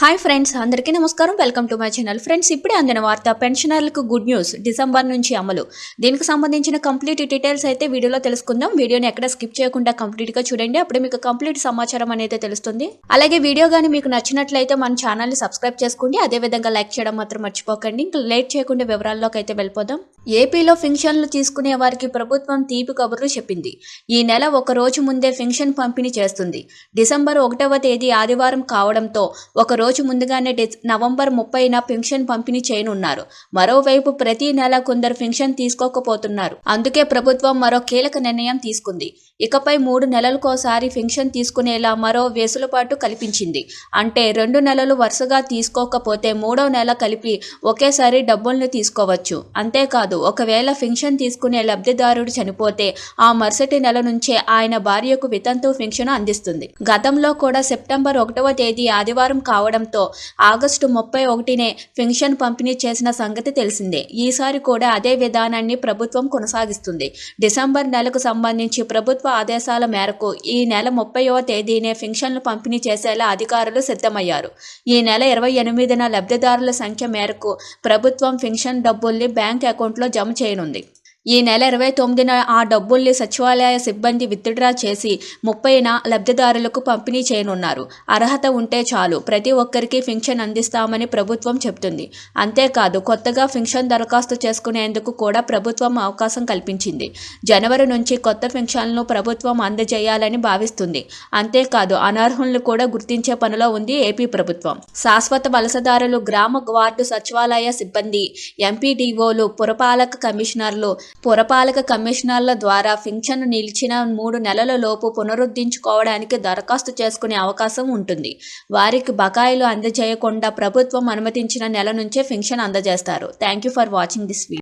Hi friends అందరికీ నమస్కారం. Welcome to my channel friends ఇప్పుడే అందిన వార్త పెన్షనర్లకు గుడ్ న్యూస్. డిసెంబర్ నుంచి అమలు. దీనికి సంబంధించిన కంప్లీట్ డీటెయిల్స్ అయితే వీడియోలో తెలుసుకుందాం. వీడియోని ఎక్కడ స్కిప్ చేయకుండా కంప్లీట్గా చూడండి. అప్పుడు మీకు కంప్లీట్ సమాచారం అనేది తెలుస్తుంది. అలాగే వీడియో కానీ మీకు నచ్చినట్లయితే మన ఛానల్ని సబ్స్క్రైబ్ చేసుకోండి. అదే విధంగా లైక్ చేయడం మాత్రం మర్చిపోకండి. ఇంకా లేట్ చేయకుండా వివరాల్లోకి అయితే వెళ్ళిపోదాం. ఏపీలో ఫింక్షన్లు తీసుకునే వారికి ప్రభుత్వం తీపి కబుర్లు చెప్పింది. ఈ నెల ఒక రోజు ముందే ఫింక్షన్ పంపిణీ చేస్తుంది. డిసెంబర్ ఒకటవ తేదీ ఆదివారం కావడంతో ఒక రోజు ముందుగానే డిస్- నవంబర్ ముప్పైన పెన్షన్ పంపిణీ చేయనున్నారు. మరోవైపు ప్రతి నెల కొందరు పెన్షన్ తీసుకోకపోతున్నారు. అందుకే ప్రభుత్వం మరో కీలక నిర్ణయం తీసుకుంది. ఇకపై మూడు నెలలకోసారి పెన్షన్ తీసుకునేలా మరో వెసులుబాటు కల్పించింది. అంటే రెండు నెలలు వరుసగా తీసుకోకపోతే మూడో నెల కలిపి ఒకేసారి డబ్బుల్ని తీసుకోవచ్చు. అంతేకాదు ఒకవేళ పెన్షన్ తీసుకునే లబ్ధిదారుడు చనిపోతే ఆ మరుసటి నెల నుంచే ఆయన భార్యకు వితంతు పెన్షన్ అందిస్తుంది. గతంలో కూడా సెప్టెంబర్ ఒకటవ తేదీ ఆదివారం కావడంతో ఆగస్టు ముప్పై ఒకటినే పెన్షన్ పంపిణీ చేసిన సంగతి తెలిసిందే. ఈసారి కూడా అదే విధానాన్ని ప్రభుత్వం కొనసాగిస్తుంది. డిసెంబర్ నెలకు సంబంధించి ప్రభుత్వ ఆదేశాల మేరకు ఈ నెల ముప్పైవ తేదీనే పెన్షన్లు పంపిణీ చేసేలా అధికారులు సిద్ధమయ్యారు. ఈ నెల ఇరవై ఎనిమిదిన లబ్ధిదారుల సంఖ్య మేరకు ప్రభుత్వం పెన్షన్ డబ్బుల్ని బ్యాంక్ అకౌంట్ అకౌంట్లో జమ చేయనుంది. ఈ నెల ఇరవై తొమ్మిదిన ఆ డబ్బుల్ని సచివాలయ సిబ్బంది విత్డ్రా చేసి ముప్పైన లబ్ధిదారులకు పంపిణీ చేయనున్నారు. అర్హత ఉంటే చాలు ప్రతి ఒక్కరికి పెన్షన్ అందిస్తామని ప్రభుత్వం చెప్తుంది అంతేకాదు కొత్తగా పెన్షన్ దరఖాస్తు చేసుకునేందుకు కూడా ప్రభుత్వం అవకాశం కల్పించింది. జనవరి నుంచి కొత్త పెన్షన్లను ప్రభుత్వం అందజేయాలని భావిస్తుంది. అంతేకాదు అనర్హులను కూడా గుర్తించే పనిలో ఉంది ఏపీ ప్రభుత్వం. శాశ్వత వలసదారులు గ్రామ వార్డు సచివాలయ సిబ్బంది ఎంపీడీఓలు పురపాలక కమిషనర్లు పురపాలక కమిషనర్ల ద్వారా పింఛను నిలిచిన మూడు నెలల లోపు పునరుద్ధరించుకోవడానికి దరఖాస్తు చేసుకునే అవకాశం ఉంటుంది. వారికి బకాయిలు అందజేయకుండా ప్రభుత్వం అనుమతించిన నెల నుంచే పింఛన్ అందజేస్తారు. Thank you for watching this video